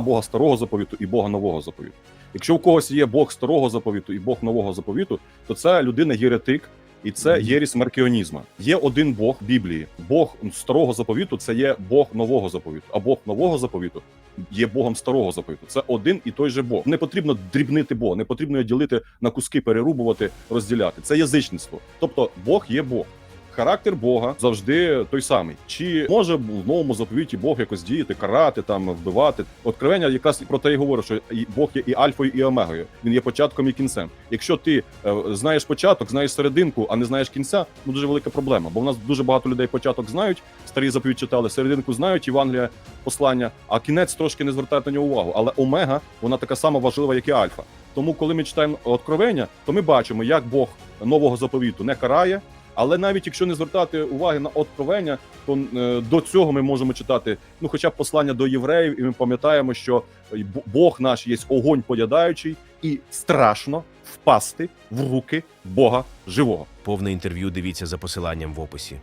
Бога старого заповіту і Бога нового заповіту. Якщо у когось є Бог старого заповіту і Бог нового заповіту, то це людина єретик. І це Мгм. єрість маркіонізма. Є один Бог Біблії. Бог старого заповіту це є Бог нового заповіту. А Бог нового заповіту є Богом старого заповіту. Це один і той же Бог. Не потрібно дрібнити Бога, не потрібно його ділити на куски, перерубувати, розділяти. Це язичництво. Тобто Бог є Бог. Характер Бога завжди той самий. Чи може в новому заповіті Бог якось діяти, карати, там вбивати? Откровення якраз про те і говорить, що Бог є і альфою, і омегою. Він є початком і кінцем. Якщо ти е, знаєш початок, знаєш серединку, а не знаєш кінця, ну дуже велика проблема. Бо в нас дуже багато людей початок знають, старі заповідь читали, серединку знають, Євангелія, послання, а кінець трошки не звертають на нього увагу. Але омега вона така сама важлива, як і альфа. Тому, коли ми читаємо откровення, то ми бачимо, як Бог нового заповіту не карає. Але навіть якщо не звертати уваги на откровення, то е, до цього ми можемо читати ну, хоча б послання до євреїв, і ми пам'ятаємо, що е, Бог наш є огонь поядаючий, і страшно впасти в руки Бога живого. Повне інтерв'ю дивіться за посиланням в описі.